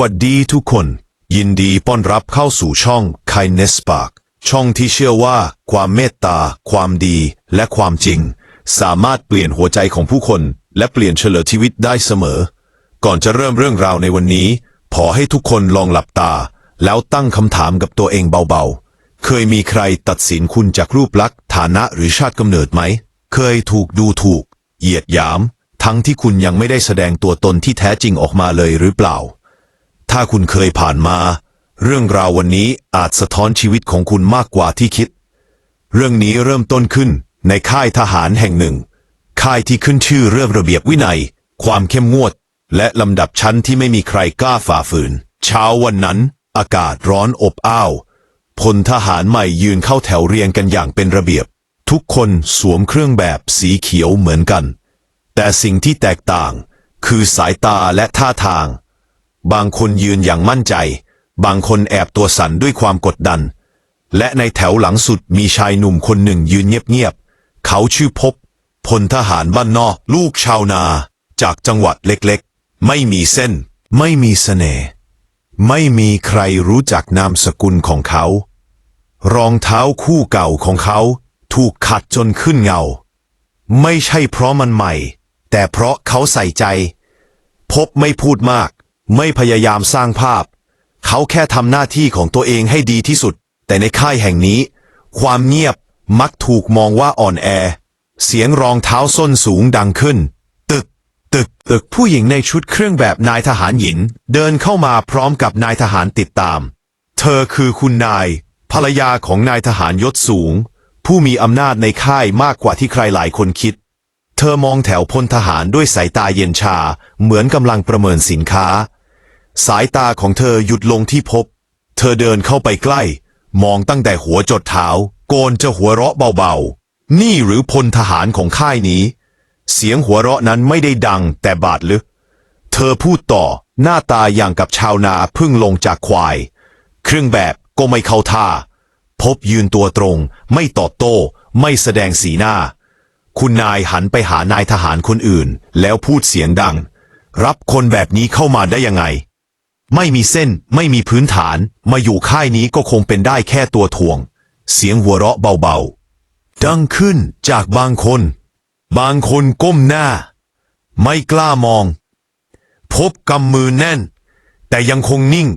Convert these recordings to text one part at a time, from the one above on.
วัสดีทุกคน ยินดีต้อนรับเข้าสู่ช่อง Kindness Spark ช่องที่เชื่อว่า ความเมตตา ความดี และความจริง สามารถเปลี่ยนหัวใจของผู้คน และเปลี่ยนเฉลยชีวิตได้เสมอ ก่อนจะเริ่มเรื่องราวในวันนี้ ขอให้ทุกคนลองหลับตา แล้วตั้งคำถามกับตัวเองเบาๆ เคยมีใครตัดสินคุณจากรูปลักษณ์ฐานะหรือชาติกำเนิดไหม เคยถูกดูถูก เหยียดหยาม ทั้งที่คุณยังไม่ได้แสดงตัวตนที่แท้จริงออกมาเลยหรือเปล่า ถ้าคุณเคยผ่านมา เรื่องราววันนี้อาจสะท้อนชีวิตของคุณมากกว่าที่คิด เรื่องนี้เริ่มต้นขึ้นในค่ายทหารแห่งหนึ่ง ค่ายที่ขึ้นชื่อเรื่องระเบียบวินัย ความเข้มงวด และลำดับชั้นที่ไม่มีใครกล้าฝ่าฝืน เช้าวันนั้น อากาศร้อนอบอ้าวพลทหารใหม่ยืนเข้าแถวเรียงกันอย่างเป็นระเบียบ ทุกคนสวมเครื่องแบบสีเขียวเหมือนกัน แต่สิ่งที่แตกต่าง คือสายตาและท่าทาง บางคนยืนอย่างมั่นใจ บางคนแอบตัวสั่นด้วยความกดดัน และในแถวหลังสุดมีชายหนุ่มคนหนึ่งยืนเงียบๆ เขาชื่อพบ พลทหารบ้านนอก ลูกชาวนา จากจังหวัดเล็กๆ ไม่มีเส้น ไม่มีเสน่ห์ ไม่มีใครรู้จักนามสกุลของเขา รองเท้าคู่เก่าของเขา ถูกขัดจนขึ้นเงา ไม่ใช่เพราะมันใหม่ แต่เพราะเขาใส่ใจ พบไม่พูดมาก ไม่พยายามสร้างภาพ เขาแค่ทำหน้าที่ของตัวเองให้ดีที่สุด แต่ในค่ายแห่งนี้ ความเงียบมักถูกมองว่าอ่อนแอ เสียงรองเท้าส้นสูงดังขึ้น ตึก ตึก ตึกผู้หญิงในชุดเครื่องแบบนายทหารหญิงเดินเข้ามาพร้อมกับนายทหารติดตาม เธอคือคุณนาย ภรรยาของนายทหารยศสูง ผู้มีอำนาจในค่ายมากกว่าที่ใครหลายคนคิดเธอมองแถวพลทหารด้วยสายตาเย็นชา เหมือนกำลังประเมินสินค้า สายตาของเธอหยุดลงที่พบ เธอเดินเข้าไปใกล้ มองตั้งแต่หัวจดเท้า โกนจะหัวเราะเบาๆ นี่หรือพลทหารของค่ายนี้ เสียงหัวเราะนั้นไม่ได้ดังแต่บาดลึก เธอพูดต่อหน้าตาอย่างกับชาวนาเพิ่งลงจากควาย เครื่องแบบก็ไม่เข้าท่า พบยืนตัวตรง ไม่ตอบโต้ ไม่แสดงสีหน้า คุณนายหันไปหานายทหารคนอื่น แล้วพูดเสียงดัง รับคนแบบนี้เข้ามาได้ยังไง ไม่มีเส้น ไม่มีพื้นฐาน มาอยู่ค่ายนี้ก็คงเป็นได้แค่ตัวถ่วง เสียงหัวเราะเบาๆ ดังขึ้นจากบางคน บางคนก้มหน้า ไม่กล้ามอง พบกำมือแน่น แต่ยังคงนิ่ง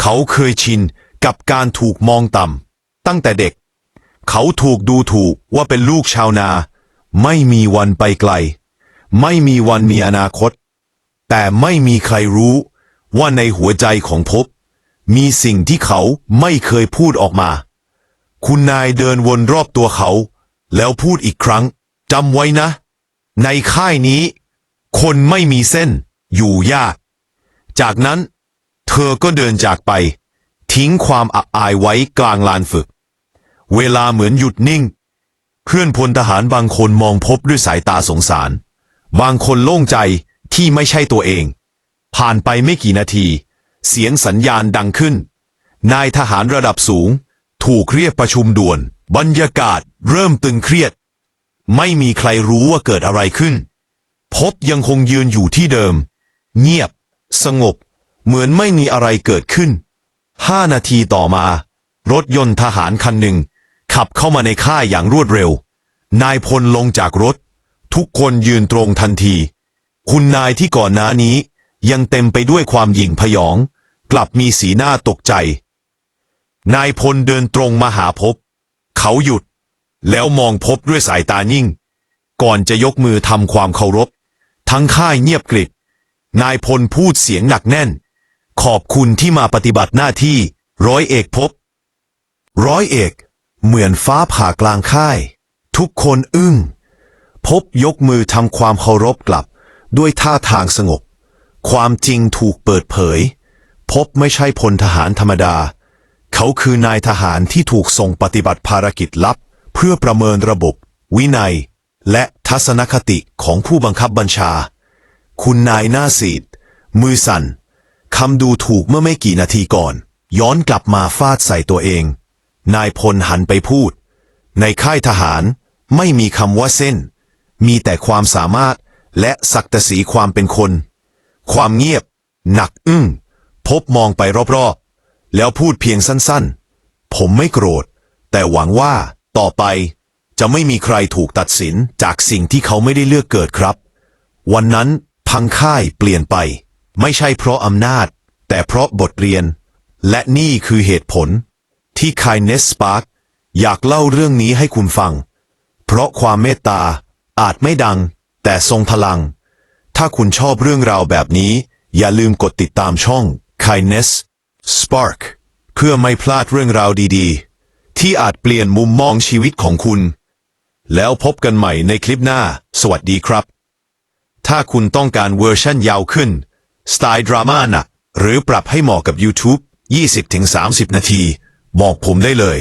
เขาเคยชินกับการถูกมองต่ำตั้งแต่เด็ก เขาถูกดูถูกว่าเป็นลูกชาวนา ไม่มีวันไปไกล ไม่มีวันมีอนาคต แต่ไม่มีใครรู้ ว่าในหัวใจของภพบมีสิ่งที่เขาไม่เคยพูดออกมา คุณนายเดินวนรอบตัวเขา แล้วพูดอีกครั้งจำไว้นะ ในค่ายนี้ คนไม่มีเส้น อยู่ยาก จากนั้น เธอก็เดินจากไป ทิ้งความอับอายไว้กลางลานฝึก เวลาเหมือนหยุดนิ่ง เพื่อนพลทหารบางคนมองพบด้วยสายตาสงสาร บางคนโล่งใจที่ไม่ใช่ตัวเอง ผ่านไปไม่กี่นาที เสียงสัญญาณดังขึ้น นายทหารระดับสูง ถูกเรียกประชุมด่วน บรรยากาศเริ่มตึงเครียด ไม่มีใครรู้ว่าเกิดอะไรขึ้น พบยังคงยืนอยู่ที่เดิม เงียบ สงบ เหมือนไม่มีอะไรเกิดขึ้นห้านาทีต่อมา รถยนต์ทหารคันหนึ่ง ขับเข้ามาในค่ายอย่างรวดเร็ว นายพลลงจากรถ ทุกคนยืนตรงทันที คุณนายที่ก่อนหน้านี้ ยังเต็มไปด้วยความหยิ่งพยอง กลับมีสีหน้าตกใจ นายพลเดินตรงมาหาพบ เขาหยุด แล้วมองพบด้วยสายตานิ่ง ก่อนจะยกมือทำความเคารพ ทั้งค่ายเงียบกริบ นายพลพูดเสียงหนักแน่น ขอบคุณที่มาปฏิบัติหน้าที่ร้อยเอกพบ ร้อยเอก เหมือนฟ้าผ่ากลางค่าย ทุกคนอึ้งพบยกมือทำความเคารพกลับ ด้วยท่าทางสงบ ความจริงถูกเปิดเผย พบไม่ใช่พลทหารธรรมดา เขาคือนายทหารที่ถูกส่งปฏิบัติภารกิจลับ เพื่อประเมินระบบ วินัย และทัศนคติของผู้บังคับบัญชา คุณนายหน้าซีด มือสั่นคำดูถูกเมื่อไม่กี่นาทีก่อน ย้อนกลับมาฟาดใส่ตัวเอง นายพลหันไปพูด ในค่ายทหารไม่มีคำว่าเส้น มีแต่ความสามารถและศักดิ์ศรีความเป็นคน ความเงียบ หนักอึ้งพบมองไปรอบๆ แล้วพูดเพียงสั้นๆ ผมไม่โกรธ แต่หวังว่าต่อไปจะไม่มีใครถูกตัดสินจากสิ่งที่เขาไม่ได้เลือกเกิดครับ วันนั้นพังค่ายเปลี่ยนไป ไม่ใช่เพราะอำนาจ แต่เพราะบทเรียน และนี่คือเหตุผล ที่ Kindness Spark อยากเล่าเรื่องนี้ให้คุณฟัง เพราะความเมตตาอาจไม่ดัง แต่ทรงพลัง ถ้าคุณชอบเรื่องราวแบบนี้ อย่าลืมกดติดตามช่อง Kindness Spark เพื่อไม่พลาดเรื่องราวดีๆ ที่อาจเปลี่ยนมุมมองชีวิตของคุณ แล้วพบกันใหม่ในคลิปหน้า สวัสดีครับ ถ้าคุณต้องการเวอร์ชันยาวขึ้น สไตล์ดราม่าหนักหรือปรับให้เหมาะกับ YouTube 20-30 นาที บอกผมได้เลย